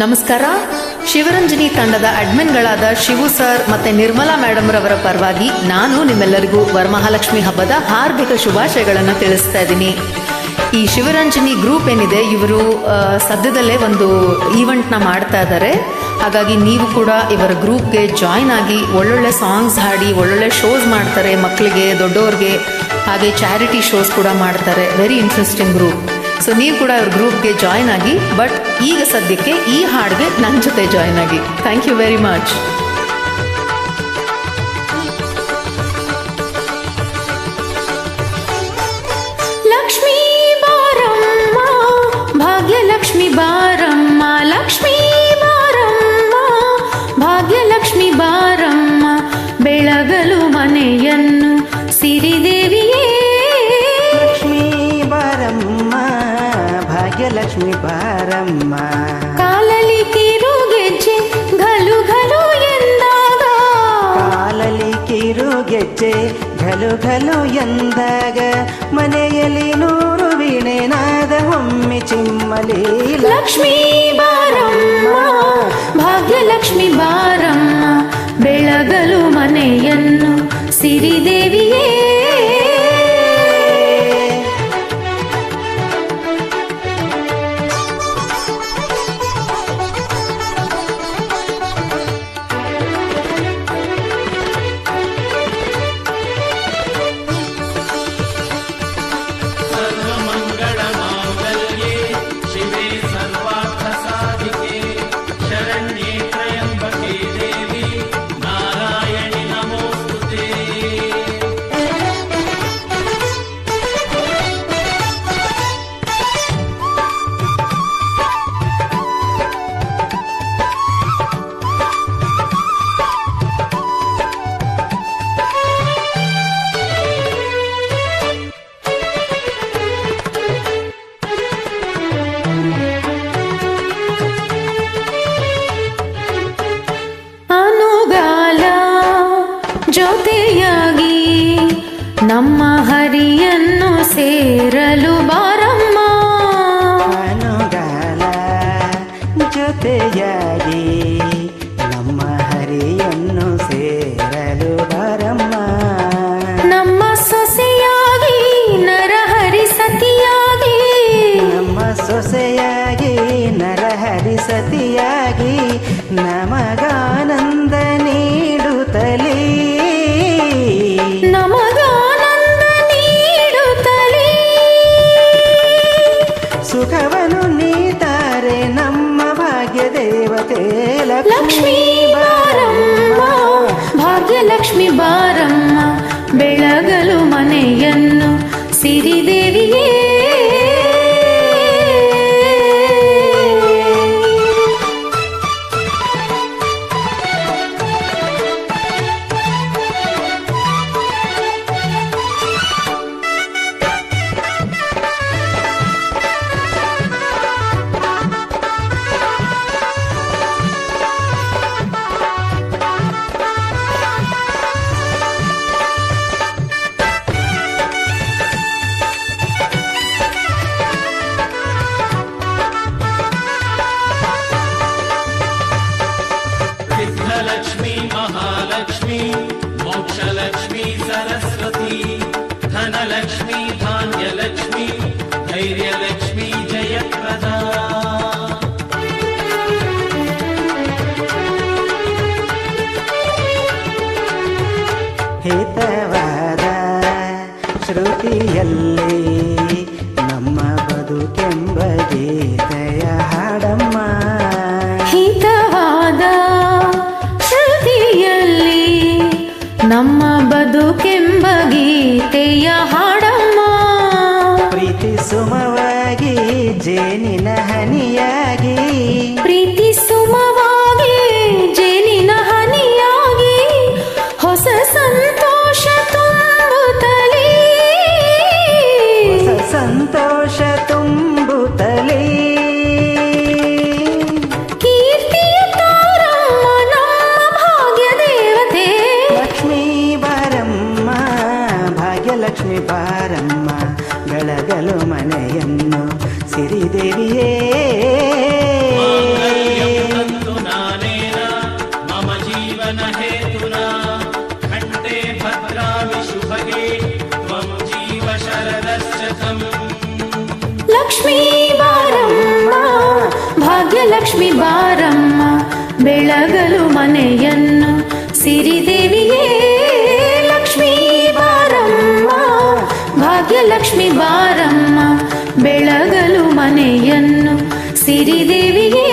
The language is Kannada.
ನಮಸ್ಕಾರ. ಶಿವರಂಜನಿ ತಂಡದ ಅಡ್ಮಿನ್ಗಳಾದ ಶಿವು ಸರ್ ಮತ್ತೆ ನಿರ್ಮಲಾ ಮೇಡಮ್ ರವರ ಪರವಾಗಿ ನಾನು ನಿಮ್ಮೆಲ್ಲರಿಗೂ ವರಮಹಾಲಕ್ಷ್ಮಿ ಹಬ್ಬದ ಹಾರ್ದಿಕ ಶುಭಾಶಯಗಳನ್ನು ತಿಳಿಸ್ತಾ ಇದ್ದೀನಿ. ಈ ಶಿವರಂಜನಿ ಗ್ರೂಪ್ ಏನಿದೆ, ಇವರು ಸದ್ಯದಲ್ಲೇ ಒಂದು ಈವೆಂಟ್ನ ಮಾಡ್ತಾ ಇದ್ದಾರೆ. ಹಾಗಾಗಿ ನೀವು ಕೂಡ ಇವರ ಗ್ರೂಪ್ಗೆ ಜಾಯ್ನ್ ಆಗಿ ಒಳ್ಳೊಳ್ಳೆ ಸಾಂಗ್ಸ್ ಹಾಡಿ, ಒಳ್ಳೊಳ್ಳೆ ಶೋಸ್ ಮಾಡ್ತಾರೆ ಮಕ್ಕಳಿಗೆ ದೊಡ್ಡವ್ರಿಗೆ ಹಾಗೆ ಚಾರಿಟಿ ಶೋಸ್ ಕೂಡ ಮಾಡ್ತಾರೆ. ವೆರಿ ಇಂಟ್ರೆಸ್ಟಿಂಗ್ ಗ್ರೂಪ್ ಸೊ ನೀವು ಕೂಡ ಅವ್ರ ಗ್ರೂಪ್ಗೆ ಜಾಯ್ನ್ ಆಗಿ ಬಟ್ ಈಗ ಸದ್ಯಕ್ಕೆ ಈ ಹಾಡ್ಗೆ ನನ್ನ ಜೊತೆ ಜಾಯ್ನ್ ಆಗಿ. ಥ್ಯಾಂಕ್ ಯು ವೆರಿ ಮಚ್ ಗೆಜ್ಜೆ ಘಲು ಘಲು ಎಂದಾಗ ಮನೆಯಲ್ಲಿ ನೂರು ವೀಣೆ ನಾದ ಒಮ್ಮೆ ಚಿಮ್ಮಲಿ ಲಕ್ಷ್ಮೀ ಬಾರಮ್ಮ ಭಾಗ್ಯಲಕ್ಷ್ಮಿ ಬಾರಮ್ಮ ನಮ್ಮ ಹರಿಯನ್ನು ಸೇರಲು ಬಾರಮ್ಮ ಅನುಗಾಲ ಜೊತೆಯಾಗಿ ನಮ್ಮ ಹರಿಯನ್ನು ದೇವತೆ ಲಕ್ಷ್ಮೀ ಬಾರಮ್ಮ ಭಾಗ್ಯಲಕ್ಷ್ಮಿ ಬಾರಮ್ಮ ಬೆಳಗಲು ಮನೆಯನ್ನು ಸಿರಿದೇವಿಯೇ ಹಿತವಾದ ಶ್ರುತಿಯಲ್ಲಿ ನಮ್ಮ ಬದುಕೆಂಬ ಗೀತೆಯ ಹಾಡಮ್ಮ. ಹಿತವಾದ ಶ್ರುತಿಯಲ್ಲಿ ನಮ್ಮ ಬದುಕೆಂಬ ಗೀತೆಯ ಹಾಡಮ್ಮ. ಪ್ರೀತಿ ಸುಮವಾಗಿ ಜೇನಿನ ಹನಿಯಾಗಿ. ಪ್ರೀತಿ ಬಾರಮ್ಮ ಬೆಳಗಲು ಮನೆಯನ್ನು ಸಿರಿದೇವಿಯೇ. ಲಕ್ಷ್ಮಿ ಬಾರಮ್ಮ ಭಾಗ್ಯಲಕ್ಷ್ಮಿ ಬಾರಮ್ಮ ಬೆಳಗಲು ಮನೆಯನ್ನು ಸಿರಿದೇವಿಯೇ. ಭಾಗ್ಯಲಕ್ಷ್ಮಿ ಬಾರಮ್ಮ ಬೆಳಗಲು ಮನೆಯನ್ನು ಸಿರಿದೇವಿಯೇ